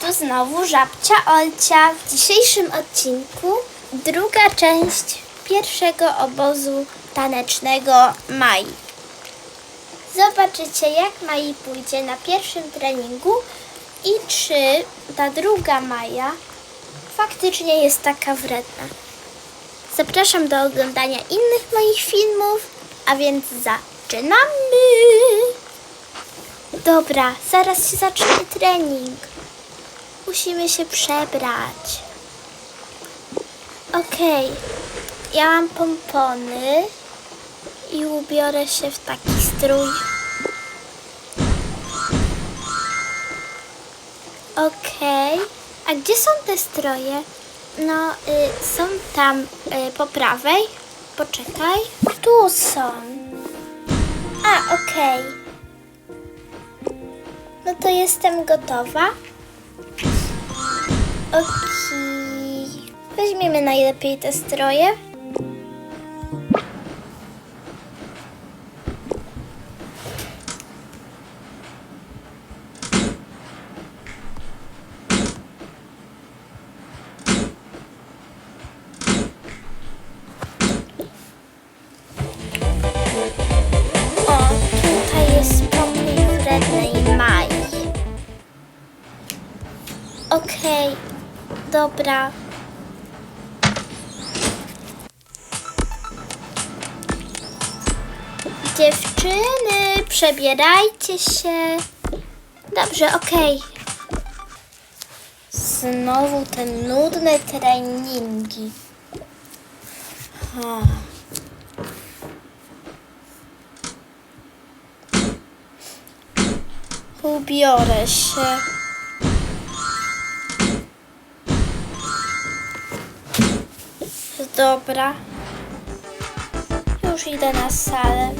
tu znowu Żabcia Olcia. W dzisiejszym odcinku druga część pierwszego obozu tanecznego Mai. Zobaczycie jak Mai pójdzie na pierwszym treningu i czy ta druga Maja faktycznie jest taka wredna. Zapraszam do oglądania innych moich filmów, a więc zaczynamy! Dobra, zaraz się zacznie trening. Musimy się przebrać. Okej, ja mam pompony i ubiorę się w taki strój. Okej, a gdzie są te stroje? No, y, są tam y, po prawej. Poczekaj. Tu są. A, okej. No to jestem gotowa. Okej. Weźmiemy najlepiej te stroje. O, dobra. Dziewczyny, przebierajcie się. Dobrze, okej. Znowu te nudne treningi. Ha. Ubiorę się. Dobra. Już idę na salę.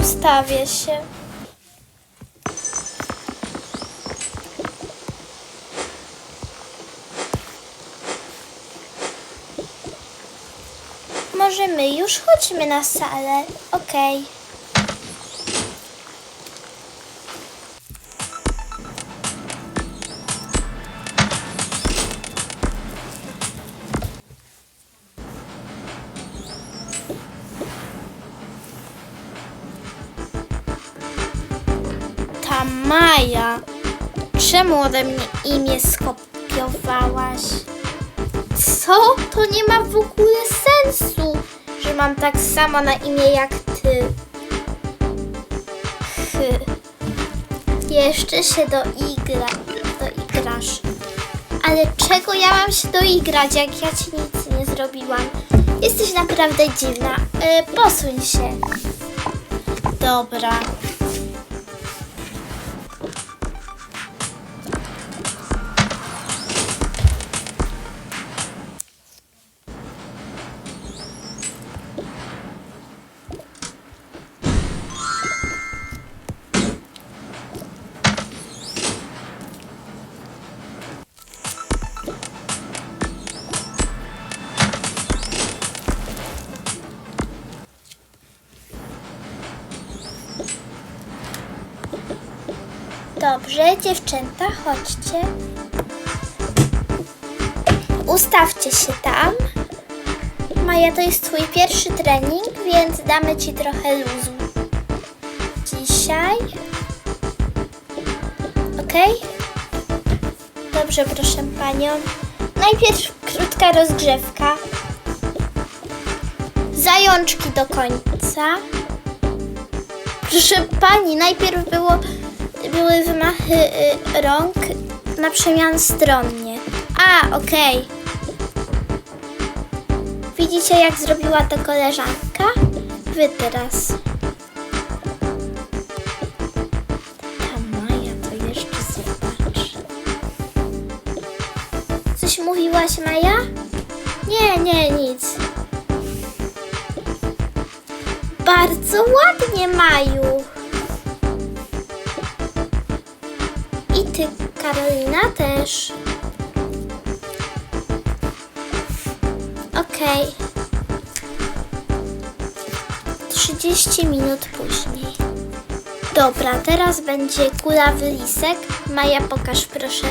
Ustawię się. Możemy już chodźmy na salę. Okej. Ta Maja. Czemu ode mnie imię skopiowałaś? Co? To nie ma w ogóle sensu, że mam tak samo na imię jak ty. Jeszcze się doigra, doigrasz. Ale czego ja mam się doigrać, jak ja ci nic nie zrobiłam? Jesteś naprawdę dziwna. E, posuń się. Dobra. Dobrze, dziewczęta, chodźcie. Ustawcie się tam. Maja, to jest twój pierwszy trening, więc damy ci trochę luzu. Dzisiaj. Ok? Dobrze, proszę panią. Najpierw krótka rozgrzewka. Zajączki do końca. Proszę pani, najpierw było, były wymachy y, rąk na przemian stronnie. A, okej. Widzicie, jak zrobiła to koleżanka? Wy teraz. Ta Maja to jeszcze zobacz. Coś mówiłaś, Maja? Nie, nie, nic. Bardzo ładnie, Maju. I ty, Karolina, też. Okej. 30 minut później. Dobra, teraz będzie kulawy lisek. Maja, pokaż proszę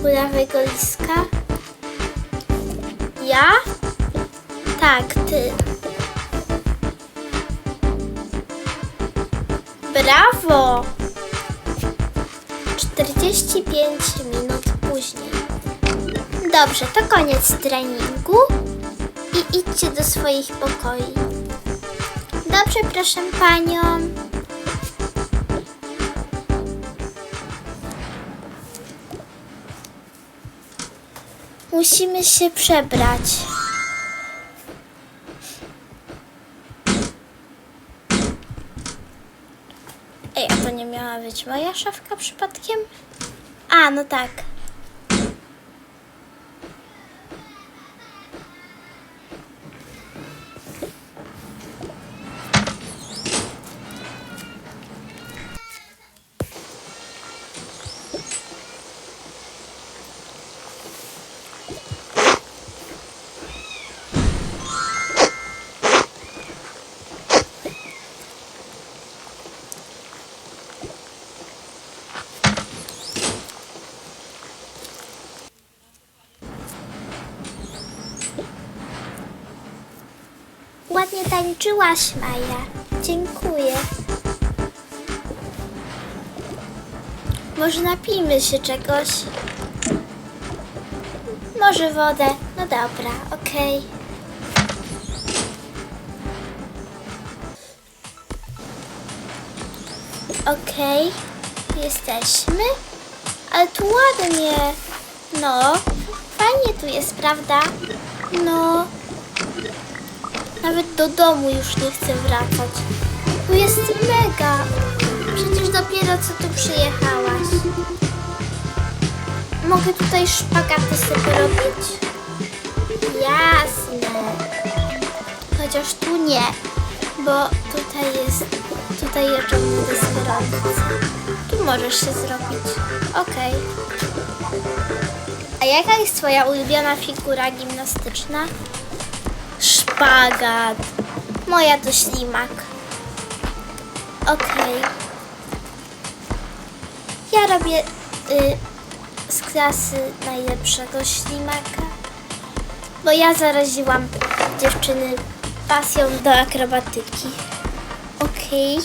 kulawego liska. Ja? Tak, ty. Brawo! 45 minut później. Dobrze, to koniec treningu i idźcie do swoich pokoi. Dobrze, proszę panią. Musimy się przebrać. Ej, a to nie miała być moja szafka przypadkiem? A, no tak. Ładnie tańczyłaś, Maja. Dziękuję. Może napijmy się czegoś? Może wodę? No dobra, okej. Okej, jesteśmy. Ale tu ładnie. No, fajnie tu jest, prawda? No, nawet do domu już nie chcę wracać. Tu jest mega. Przecież dopiero co tu przyjechałaś. Mogę tutaj szpagaty sobie robić? Jasne. Chociaż tu nie, bo tutaj jest, tutaj jeżdżą mnie deskorolnicy. Tu możesz się zrobić. Okej. A jaka jest twoja ulubiona figura gimnastyczna? Szpagat. Moja to ślimak. Okej. Ja robię y, z klasy najlepszego ślimaka, bo ja zaraziłam dziewczyny pasją do akrobatyki. Okej.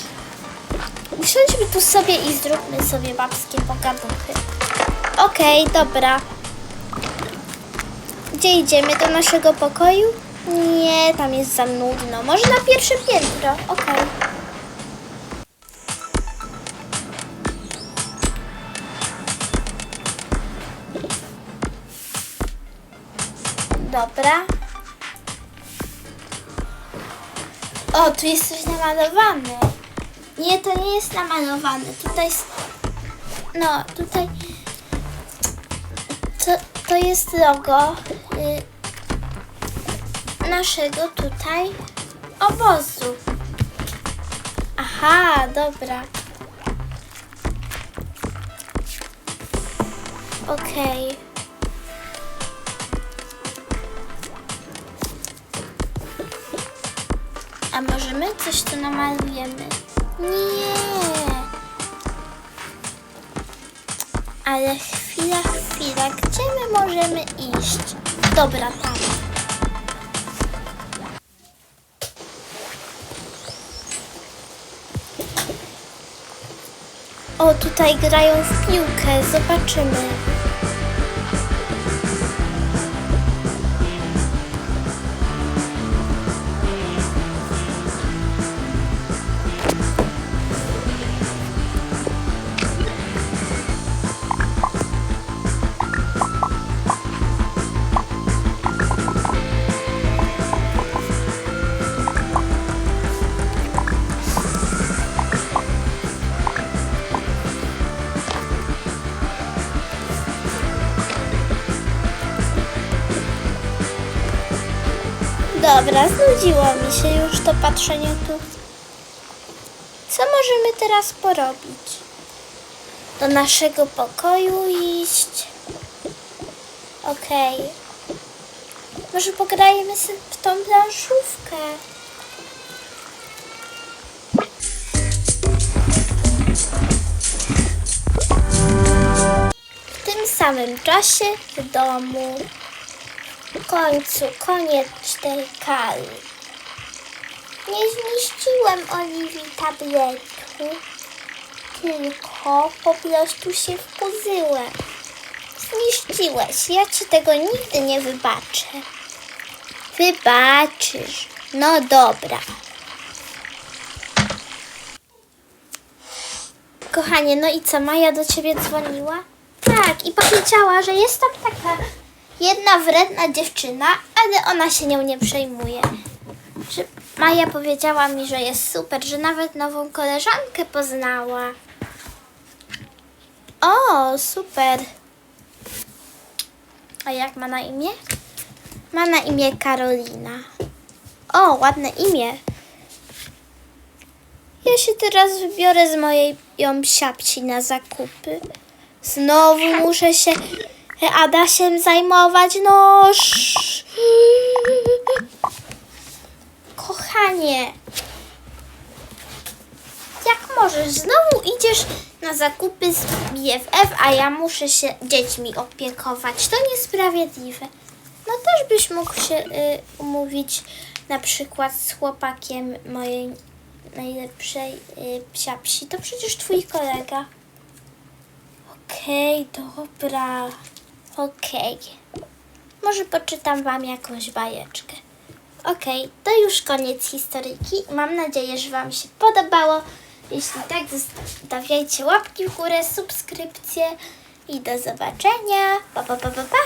Usiądźmy tu sobie i zróbmy sobie babskie pogaduchy. Okej, dobra. Gdzie idziemy? Do naszego pokoju? Nie, tam jest za nudno. Może na pierwsze piętro. Okej. Dobra. O, tu jest coś namalowane. Nie, to nie jest namalowane. Tutaj. No, tutaj... To, to jest logo y, naszego tutaj obozu. Aha, dobra. Okej. A może my coś tu namalujemy? Nie. Ale chwila, chwila, gdzie my możemy iść? Dobra, tam. O, tutaj grają w piłkę, zobaczymy. Dobra, znudziło mi się już to patrzenie tu. Co możemy teraz porobić? Do naszego pokoju iść. Okej. Okay. Może pograjemy sobie w tą planszówkę. W tym samym czasie w domu. W końcu koniec kary. Nie zmieściłem Oliwii tabletku, tylko po prostu się wkurzyłem. Zmieściłeś, ja ci tego nigdy nie wybaczę. Wybaczysz. No dobra. Kochanie, no i co, Maja do ciebie dzwoniła? Tak, i powiedziała, że jest taka jedna wredna dziewczyna, ale ona się nią nie przejmuje. Że Maja powiedziała mi, że jest super, że nawet nową koleżankę poznała. O, super. A jak ma na imię? Ma na imię Karolina. O, ładne imię. Ja się teraz wybiorę z mojej ją siapci na zakupy. Znowu muszę się Adasiem zajmować. No. Kochanie. Jak możesz? Znowu idziesz na zakupy z BFF, a ja muszę się dziećmi opiekować. To niesprawiedliwe. No też byś mógł się y, umówić na przykład z chłopakiem mojej najlepszej y. To przecież twój kolega. Okej, dobra. Okej. Może poczytam wam jakąś bajeczkę. Okej, to już koniec historyjki. Mam nadzieję, że wam się podobało. Jeśli tak, zostawiajcie łapki w górę, subskrypcje i do zobaczenia. Pa, pa, pa, pa, pa.